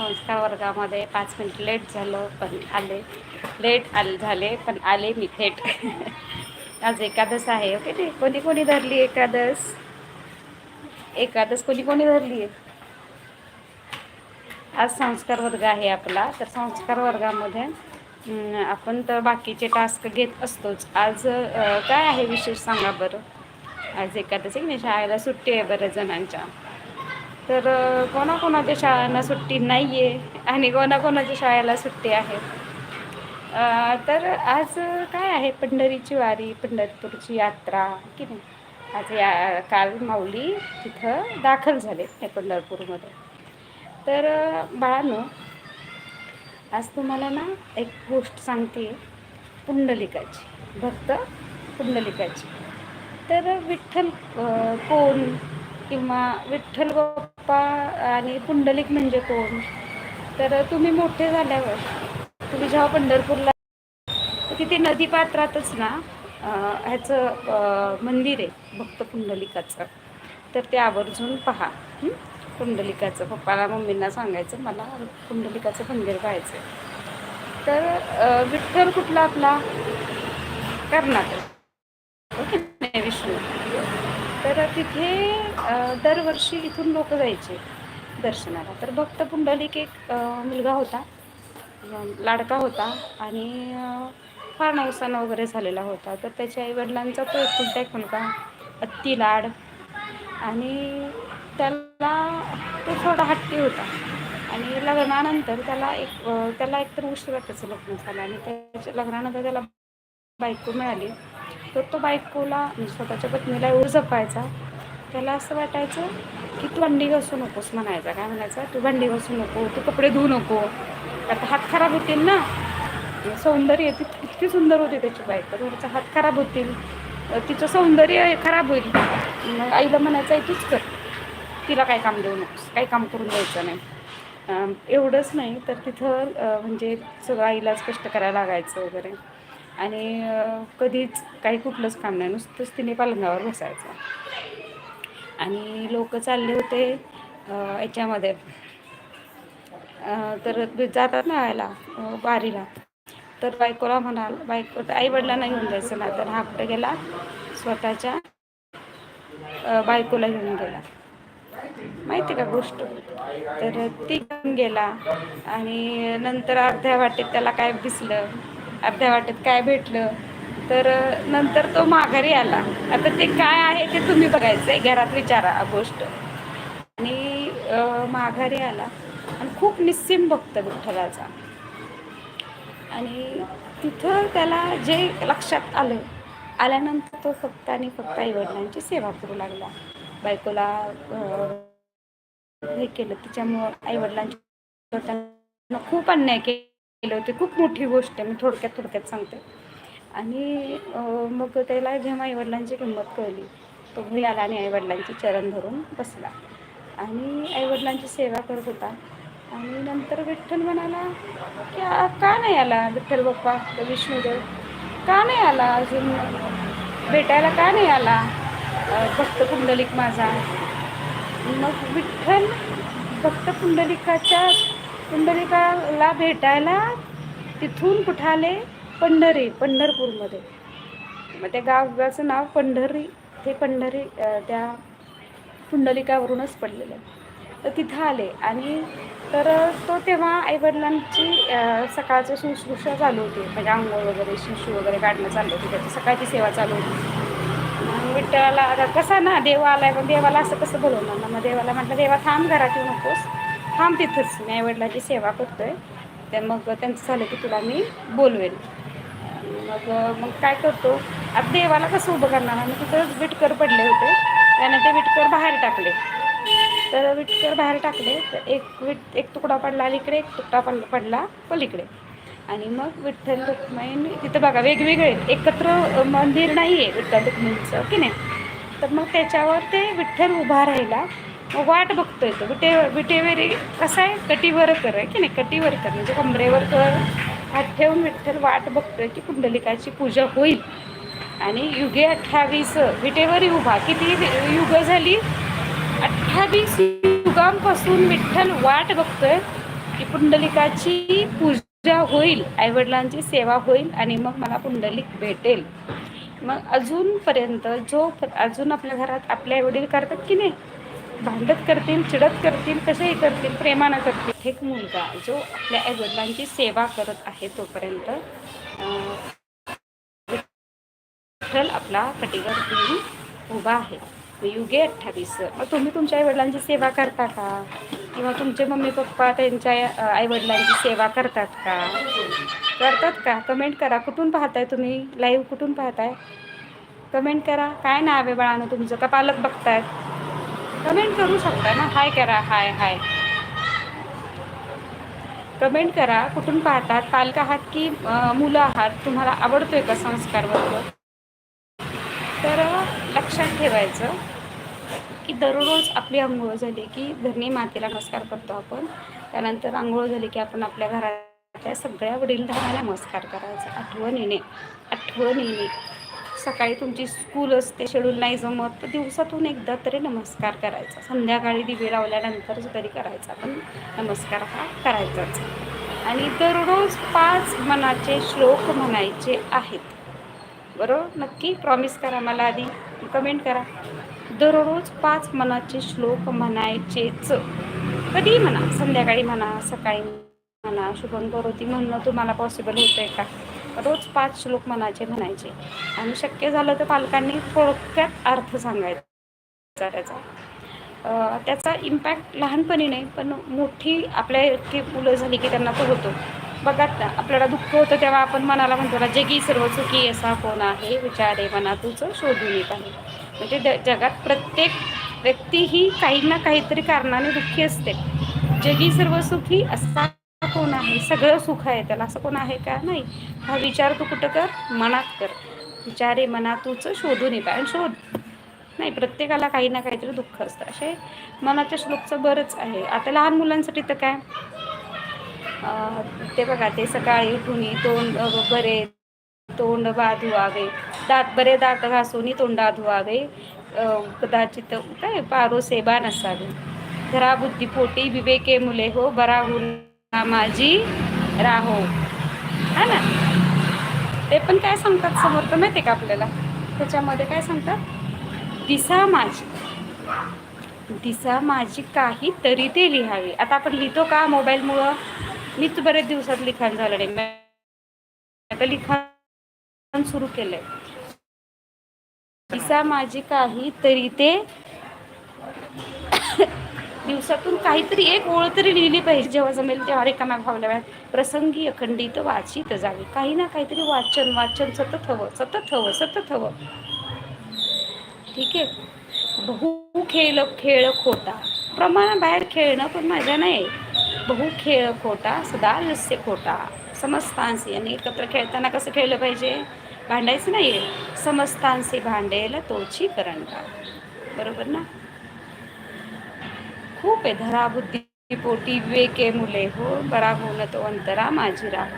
संस्कार वर्गामध्ये पाच मिनिट लेट झालं पण आले. लेट आले झाले पण आले मी थेट. आज एकादश आहे ओके ते कोणी कोणी धरली एकादश एकादश कोणी कोणी धरली? आहे आज संस्कार वर्ग आहे आपला. तर संस्कार वर्गामध्ये आपण तर बाकीचे टास्क घेत असतोच. आज काय आहे विशेष सांगा बरं? आज एकादशी आहे शाळेला सुट्टी आहे बऱ्याच जणांच्या. तर कोणाकोणाच्या शाळांना सुट्टी नाही आहे आणि कोणाकोणाच्या शाळेला सुट्टी आहे? तर आज काय आहे पंढरीची वारी पंढरपूरची यात्रा? की नाही? आज या काल माऊली तिथं दाखल झाले पंढरपूरमध्ये. तर बाळानं आज तुम्हाला ना एक गोष्ट सांगते पुंडलिकाची. भक्त पुंडलिकाची. तर विठ्ठल कोण? किंवा विठ्ठल बाप्पा आणि पुंडलिक म्हणजे कोण? तर तुम्ही मोठे झाल्यावर तुम्ही जेव्हा पंढरपूरला म्हणजे तर तिथे नदीपात्रातच ना ह्याचं मंदिर आहे भक्त पुंडलिकाचं. तर ते आवर्जून पहा. पुंडलिकाचं पप्पाला मम्मींना सांगायचं मला पुंडलिकाचं मंदिर पाहायचं आहे. तर विठ्ठल कुठला आपला? कर्नाटक. हो ओके नाही विष्णू? तर तिथे दरवर्षी इथून लोक जायचे दर्शनाला. तर भक्त पुंडलिक एक मुलगा होता. लाडका होता आणि फार नवसान वगैरे झालेला होता. तर त्याच्या आईवडिलांचा तो एकुलता एक मुलगा अत्ती लाड. आणि त्याला तो थोडा हट्टी होता. आणि लग्नानंतर त्याला एक त्याला एकतर उशिरा त्याचं लग्न झालं आणि त्याच्या लग्नानंतर त्याला बायको मिळाली. तर तो बायकोला म्हणजे स्वतःच्या पत्नीला एवढं जपायचा त्याला असं वाटायचं की तू भांडी घासू नकोस म्हणायचा. काय म्हणायचा? तू भांडी घासू नको तू कपडे धुऊ नको. आता हात खराब होतील ना? सौंदर्य ती इतकी सुंदर होती त्याची बायको. तर तिचा हात खराब होतील तिचं सौंदर्य खराब होईल. मग आईला म्हणायचं आहे तूच कर. तिला काय काम देऊ नकोस काही काम करून द्यायचं नाही. एवढंच नाही तर तिथं म्हणजे सगळं आईलाच कष्ट करायला लागायचं वगैरे. आणि कधीच काही कुठलंच काम नाही. नुसतंच तिने पालंगावर बसायचं. आणि लोक चालले होते याच्यामध्ये. तर जातात ना याला वारीला. तर बायकोला म्हणाल बायको आई वडिलांना घेऊन जायचं ना तर हा कुठे गेला? स्वतःच्या बायकोला घेऊन गेला. माहिती का गोष्ट? तर ती घेऊन गेला आणि नंतर अर्ध्या वाटेत त्याला काय दिसलं अर्ध्या वाटेत काय भेटलं तर नंतर तो माघारी आला. आता ते काय आहे ते तुम्ही बघायचं आहे घरात विचारा गोष्ट. आणि माघारी आला. आणि खूप निस्सीम भक्त विठ्ठलाचा. आणि तिथं त्याला जे लक्षात आलं आल्यानंतर तो फक्त आणि फक्त आईवडिलांची सेवा करू लागला. बायकोला हे केलं. तिच्यामुळं आईवडिलांची खूप अन्याय केले होते. खूप मोठी गोष्ट आहे. मी थोडक्यात थोडक्यात सांगते. आणि मग त्याला जेव्हा आईवडिलांची किंमत कळली तो घरी आला आणि आईवडिलांची चरण धरून बसला. आणि आईवडिलांची सेवा करत होता. आणि नंतर विठ्ठल म्हणाला की का नाही आला विठ्ठल बाप्पा? विष्णूदेव का नाही आला अजून? भेटायला का नाही आला? भक्त पुंडलिक माझा. मग विठ्ठल भक्त पुंडलिकाच्या पुंडलिकाला भेटायला तिथून कुठं आले? पंढरी पंढरपूरमध्ये. मग त्या गावाचं नाव पंढरी ते पंढरी त्या पुंडलिकावरूनच पडलेलं आहे. तर तिथं आले आणि तर तो तेव्हा आईवडिलांची सकाळचं शुश्रूषा चालू होती. म्हणजे आंघोळ वगैरे शिशू वगैरे काढणं चालू होती. त्याची सकाळची सेवा चालू होती. विठ्ठलाला आता कसा ना देव आलाय पण देवाला असं कसं बोलवणार ना? मग देवाला म्हटलं देवा थांब घरात येऊ नकोस. थांब तिथंच. मी आईवडिलांची सेवा करतोय. त्या मग त्यांचं झालं की तुला मी बोलवेन. मग मग काय करतो? आता देवाला कसं उभं करणार? आम्ही तिथं विटकर पडले होते. त्याने ते विटकर बाहेर टाकले. तर विटकर बाहेर टाकले. तर एक विट एक तुकडा पडला अलीकडे एक तुकडा पडला पडला पलीकडे. आणि मग विठ्ठल रुक्माई तिथं बघा वेगवेगळे. एकत्र मंदिर नाही आहे विठ्ठल रुक्मिणीचं की नाही? तर मग त्याच्यावर ते विठ्ठल उभा राहिला. मग वाट बघतोय तो. विटे विटेवरी कसं आहे? कटीवर कर आहे की नाही? कटीवर कर. म्हणजे कमरेवर कर. हात ठेवून विठ्ठल वाट बघतोय की कुंडलिकाची पूजा होईल. आणि युगे अठ्ठावीस विटेवरी उभा किती युग झाली? अठ्ठावीस युगांपासून विठ्ठल वाट बघतोय की पुंडलिकाची पूजा होईल आईवडिलांची सेवा होईल आणि मग मला पुंडलिक भेटेल. मग अजूनपर्यंत जो अजून आपल्या घरात आपले आईवडील करतात की नाही? भांडत करतील चिडत करतील कसेही करतील प्रेमानं करतील. एक मुलगा जो आपल्या आईवडिलांची सेवा करत आहे तोपर्यंत विठ्ठल आपला कटिगर उभा आहे. युगे अठ्ठावीस. मग तुम्ही तुमच्या आईवडिलांची सेवा करता का? किंवा तुमचे मम्मी पप्पा त्यांच्या आईवडिलांची सेवा करतात का? करतात का? कमेंट करा. कुठून पाहताय तुम्ही? लाईव्ह कुठून पाहताय? कमेंट करा. काय नाव आहे बाळानं तुमचं? का पालक बघतायत? कमेंट करू शकता ना? हाय करा हाय हाय कमेंट करा कुठून पाहतात? पालक आहात की मुलं आहात? तुम्हाला आवडतोय का संस्कार वर्ग? तर लक्षात ठेवायचं की दररोज आपली आंघोळ झाली की धरणी मातेला नमस्कार करतो आपण. त्यानंतर आंघोळ झाली की आपण आपल्या घरातल्या सगळ्या वडीलधाऱ्याला नमस्कार करायचा. आठवणीने आठवणीने. सकाळी तुमची स्कूल असते शेड्यूल नाही जमत तर दिवसातून एकदा तरी नमस्कार करायचा. संध्याकाळी दिवे लावल्यानंतरच तरी करायचा पण नमस्कार हा करायचाच. आणि दररोज पाच मनाचे श्लोक म्हणायचे आहेत. बरोबर नक्की प्रॉमिस करा मला आधी. कमेंट करा. दररोज पाच मनाचे श्लोक म्हणायचेच. कधी म्हणा संध्याकाळी म्हणा सकाळी म्हणा शुभम करोती म्हणणं तुम्हाला पॉसिबल होतं आहे का? रोज पाच श्लोक मनाचे म्हणायचे. आणि शक्य झालं तर पालकांनी थोडक्यात अर्थ सांगायचा त्याचा. त्याचा इम्पॅक्ट लहानपणी नाही पण मोठी आपल्या इतकी मुलं झाली की त्यांना तो होतो. बघा आपल्याला दुःख होतं तेव्हा आपण मनाला म्हणतो ना जगी सर्व सुखी असा कोण आहे? विचारे मना तुझं शोधून येत आहे म्हणजे जगात प्रत्येक व्यक्ती ही काही ना काहीतरी कारणाने दुःखी असते. जगी सर्व सुखी असा कोण आहे? सगळं सुख आहे त्याला. असं कोण आहे का? नाही. हा विचार तू कुठं कर? मनात कर. विचारे मना शोधून ये आणि शोध. नाही प्रत्येकाला काही ना काहीतरी दुःख असतं. असे मनाच्या श्लोकचं बरंच आहे. आता लहान मुलांसाठी तर काय? ते बघा ते सकाळी उठून तोंड बरे तोंड बा धुवावे दात बरे दात घासून तोंडा धुवावे कदाचित काय? पारो सेबा नसावे घरा बुद्धिपोटी विवेके मुले हो बरा होऊन माझी राहो. हा ना? ते पण काय सांगतात समोर तर माहिती का आपल्याला? त्याच्यामध्ये काय सांगतात? दिसा माझी. दिसा माझी काही तरी ते लिहावी. आता आपण लिहितो का मोबाईलमुळं? मीच बरेच दिवसात लिखाण झालं नाही आता लिखाण सुरू केलंय. दिसा माझी काही तरी ते दिवसातून काहीतरी एक ओळ तरी लिहिली पाहिजे. जेव्हा जमेल तेव्हा रिकाम्या भावल्या वेळात प्रसंगी अखंडित वाचित जावी काही ना काहीतरी वाचन वाचन सतत हवं सतत हवं सतत हवं. ठीक आहे? बहु खेळ खेळ खोटा. प्रमाणाबाहेर खेळणं पण मजा नाही. बहु खेळ खोटा सदा लस्य खोटा. समस्तांसी. आणि एकत्र खेळताना कसं खेळलं पाहिजे? भांडायचं नाही समस्तांसी भांडेल तोची करंटा बरोबर ना? खूप आहे. धरा बुद्धी पोटी विवेके मुले. हो बरा होऊन तो अंतरा माझी राहू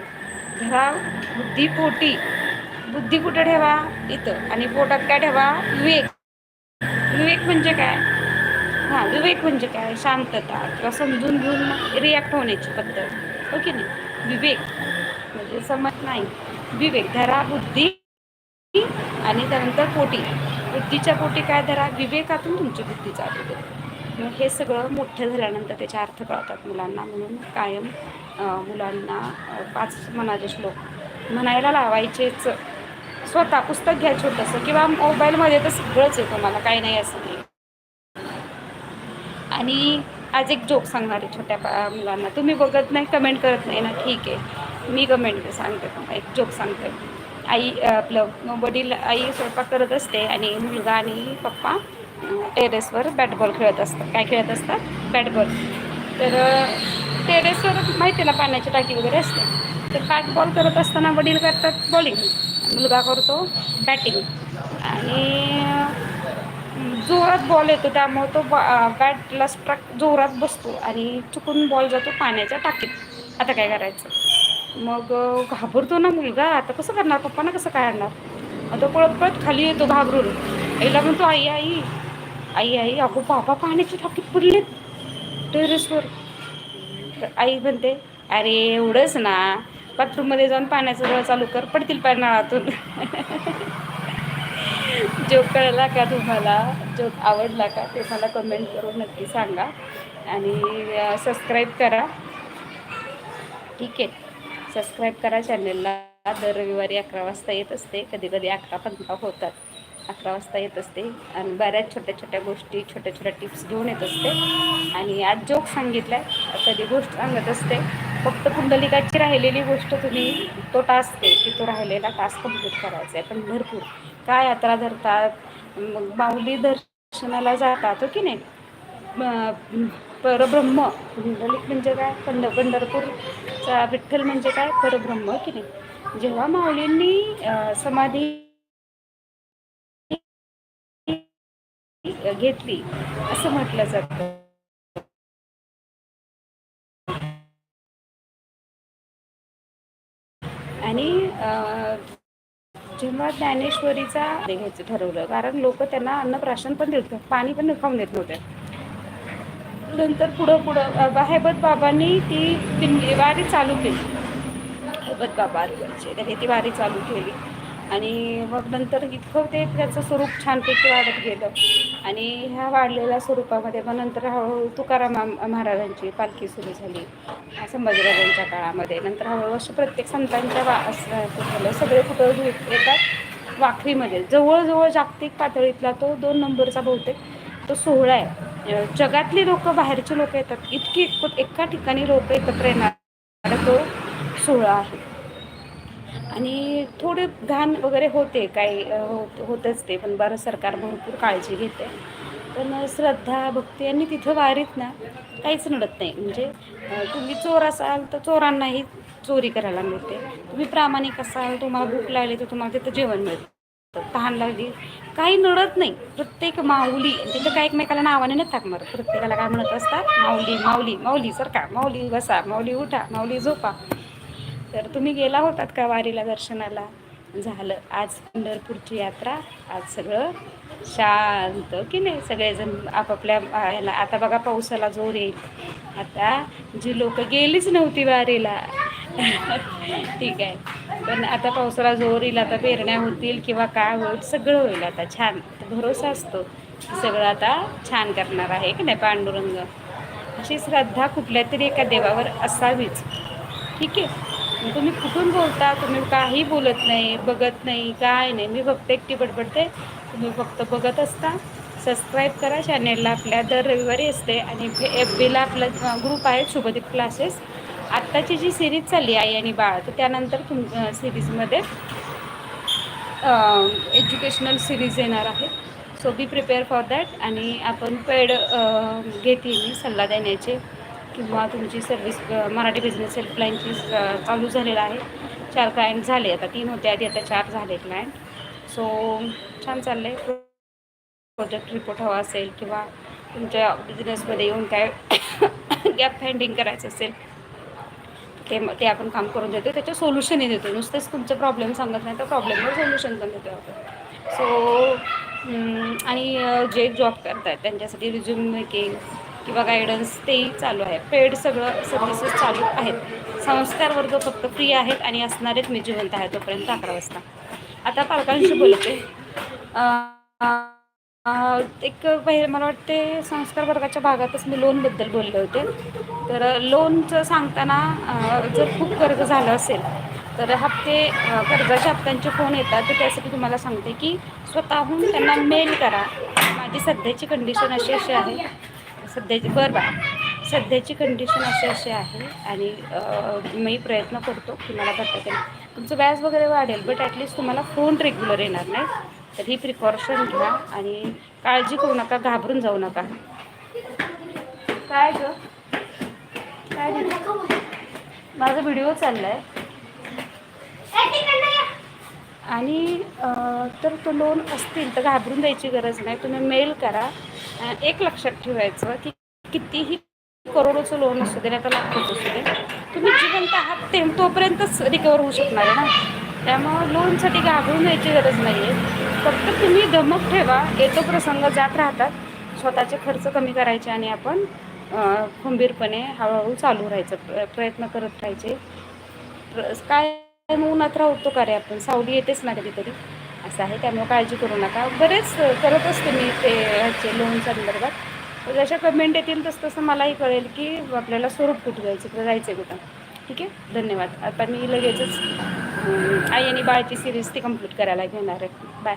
धरा बुद्धी पोटी. बुद्धी कुठं ठेवा? इथं. आणि पोटात काय ठेवा? विवेक. विवेक म्हणजे काय? हां विवेक म्हणजे काय? शांतता किंवा समजून घेऊन रिॲक्ट होण्याची पद्धत. हो की नाही? विवेक म्हणजे समज नाही. विवेक धरा बुद्धी आणि त्यानंतर पोटी. बुद्धीच्या पोटी काय धरा? विवेकातून तुमची बुद्धी चालू मग हे सगळं मोठं झाल्यानंतर त्याचे अर्थ कळतात मुलांना. म्हणून कायम मुलांना पाच मनाचे श्लोक म्हणायला लावायचेच. स्वतः पुस्तक घ्या छोटंसं किंवा मोबाईलमध्ये तर सगळंच आहे तुम्हाला काही नाही असं नाही आणि आज एक जोक सांगणार आहे छोट्या मुलांना. तुम्ही बघत नाही कमेंट करत नाही ना? ठीक आहे. मी कमेंट सांगते तुम्हाला. एक जोक सांगते. आई आपलं वडील आई स्वयंपाक करत असते आणि मुलगा आणि पप्पा टेरेसवर बॅट बॉल खेळत असतात. काय खेळत असतात? बॅट बॉल तर टेरेसवर माहिती ना पाण्याची टाकी वगैरे असते. तर बॅट बॉल करत असताना वडील करतात बॉलिंग. मुलगा करतो बॅटिंग. आणि जोरात बॉल येतो. त्यामुळे तो बॅटला स्ट्रक जोरात बसतो आणि चुकून बॉल जातो पाण्याच्या टाकीत. आता काय करायचं? मग घाबरतो ना मुलगा. आता कसं करणार? पप्पांना कसं काय आणणार? आता पळत पळत खाली येतो घाबरून. आईला म्हणतो आई आई आई आई अगो बाबा पाण्याची टाकीत पडलेत. टेरेसवर. आई म्हणते अरे एवढंच ना. बाथरूममध्ये जाऊन पाण्याचा नळ चालू कर. पडतील पाय नळातून जोक कळला का तुम्हाला? जोक आवडला का? ते मला कमेंट करून नक्की सांगा. आणि सबस्क्राईब करा. ठीक आहे. सबस्क्राईब करा चॅनलला दर रविवारी अकरा वाजता येत असते. कधी कधी अकरा पंधरा होतात. अकरा वाजता येत असते. आणि बऱ्याच छोट्या छोट्या गोष्टी छोट्या छोट्या टिप्स घेऊन येत असते. आणि आज जोक सांगितला आहे कधी गोष्ट सांगत असते. फक्त कुंडलिकाची राहिलेली गोष्ट तुम्ही तो टास्क आहे की तो राहिलेला टास्क कंप्लीट करायचा आहे. पण भरपूर. काय यात्रा धरतात? मग माऊली दर्शनाला जातात हो की नाही? परब्रह्म. कुंडलिक म्हणजे काय? पंढ पंढरपूरचा विठ्ठल म्हणजे काय? परब्रह्म हो की नाही? जेव्हा माऊलींनी समाधी घेतली. असं म्हटलं जातं. आणि जेव्हा ज्ञानेश्वरीचा घ्यायचं ठरवलं कारण लोक त्यांना अन्नप्राशन पण देत पाणी पण खाऊन देत नव्हते. नंतर पुढं पुढं हेबत बाबांनी ती वारी चालू केली. हेबत बाबा त्यांनी म्हणजे ती वारी चालू केली. आणि मग नंतर इतकं ते त्याचं स्वरूप छानपैकी वाढत गेलं. आणि ह्या वाढलेल्या स्वरूपामध्ये मग नंतर हळूहळू तुकाराम महाराजांची पालखी सुरू झाली. संभाजीराजांच्या काळामध्ये. नंतर हळूहळू असे प्रत्येक संतांच्या वा झालं. सगळे कुठं येतात? वाखरीमध्ये जवळजवळ जागतिक पातळीतला तो दोन नंबरचा बहुतेक तो सोहळा आहे. जगातली लोक बाहेरची लोक येतात. इतकी एका ठिकाणी लोक एकत्र येणार तो सोहळा आहे. आणि थोडे घाण वगैरे होते काही होत होतच ते पण बरं सरकार भरपूर काळजी घेते. पण श्रद्धा भक्ती आणि तिथं वारीत ना काहीच नडत नाही. म्हणजे तुम्ही चोर असाल तर चोरांनाही चोरी करायला मिळते. तुम्ही प्रामाणिक असाल तुम्हाला भूक लागली तर तुम्हाला तिथं जेवण मिळतं. तहान लागली काही नडत नाही. प्रत्येक माऊली तिथं काय एकमेकाला नावाने नाही थाक मारत. प्रत्येकाला काय म्हणत असतात माऊली माऊली माऊली सरका माऊली बसा माऊली उठा माऊली झोपा. तर तुम्ही गेला होतात का वारीला दर्शनाला? झालं. आज पंढरपूरची यात्रा. आज सगळं शांत. की नाही? सगळेजण आपापल्या ह्याला. आता बघा पावसाला जोर येईल. आता जी लोक गेलीच नव्हती वारीला. ठीक आहे. पण आता पावसाला जोर येईल. आता पेरण्या होतील किंवा काय होईल सगळं होईल आता. छान. भरोसा असतो सगळं आता छान करणार आहे. की नाही? पांडुरंग. अशी श्रद्धा कुठल्या तरी एका देवावर असावीच. ठीक आहे? तुम्ही कुठून बोलता? तुम्ही काही बोलत नाही बघत नाही काय नाही. मी फक्त एकटी बडबडते. तुम्ही फक्त बघत असता. सबस्क्राईब करा चॅनेलला आपल्या दर रविवारी असते. आणि एफ बीला आपला ग्रुप आहे शुभदीप क्लासेस आत्ताची जी सिरीज चालली आई आणि बाळ तर त्यानंतर तुम सिरीजमध्ये एज्युकेशनल सिरीज येणार आहे. So be prepare for that आणि आपण पेड घेते मी सल्ला देण्याचे. किंवा तुमची सर्विस मराठी बिझनेस हेल्पलाईनची चालू झालेलं आहे. चार क्लायंट झाले आता तीन होते आधी आता चार झाले क्लायंट सो छान चाललं आहे प्रोजेक्ट रिपोर्ट हवा असेल किंवा तुमच्या बिझनेसमध्ये येऊन काय गॅप फाइंडिंग करायचं असेल ते ते आपण काम करून देतो. त्याचं सोल्युशनही देतो. नुसतेच तुमचं प्रॉब्लेम सांगत नाही तर प्रॉब्लेमवर सोल्युशन पण देतो आपण. सो आणि जे जॉब करत आहेत त्यांच्यासाठी रिझ्युम मेकिंग किंवा गायडन्स तेही चालू आहे. पेड सगळं सर्व्हिसेस चालू आहेत. संस्कार वर्ग फक्त फ्री आहेत आणि असणारेच मी जिवंत आहे तोपर्यंत अकरा वाजता. आता पालकांशी बोलते. एक पहिले मला वाटते संस्कार वर्गाच्या भागातच मी लोनबद्दल बोलले होते. तर लोनचं सांगताना जर खूप कर्ज झालं असेल तर हप्ते कर्जाच्या हप्त्यांचे फोन येतात. तर त्यासाठी तुम्हाला सांगते की स्वतःहून त्यांना मेल करा. माझी सध्याची कंडिशन अशी अशी आहे. सध्याची बरं बा. सध्याची कंडिशन अशी अशी आहे आणि मी प्रयत्न करतो की मला भरता तुमचं व्याज वगैरे वाढेल बट ॲटलिस्ट तुम्हाला फोन रेग्युलर येणार नाही. तर ही प्रिकॉशन घ्या आणि काळजी करू नका घाबरून जाऊ नका. काय ग? काय माझा व्हिडिओ चालला आहे आणि तर तो लोन असतील तर घाबरून द्यायची गरज नाही. तुम्ही मेल करा. एक लक्षात ठेवायचं की कितीही करोडोचं लोन असू दे नाही तर असू दे तुम्ही जिवंत आहात ते तोपर्यंतच रिकवर होऊ शकणार आहे ना? त्यामुळं लोनसाठी घाबरून यायची गरज नाही आहे फक्त तुम्ही धमक ठेवा येतो प्रसंग जात राहतात. स्वतःचे खर्च कमी करायचे आणि आपण खंबीरपणे हळूहळू चालू राहायचं प्र- प्रयत्न करत राहायचे. काय उन्हात राहतो का रे आपण? सावली येतेच ना कधीतरी? असं आहे त्यामुळे काळजी करू नका. बरेच करत असते मी ते ह्याचे लोन संदर्भात. जशा कमेंट येतील तसं तसं मलाही कळेल की आपल्याला स्वरूप कुठं जायचं कुठं जायचं कुठं. ठीक आहे? धन्यवाद. आता मी लगेचच आई आणि बाळची सिरीज ती कंप्लीट करायला घेणार आहे. बाय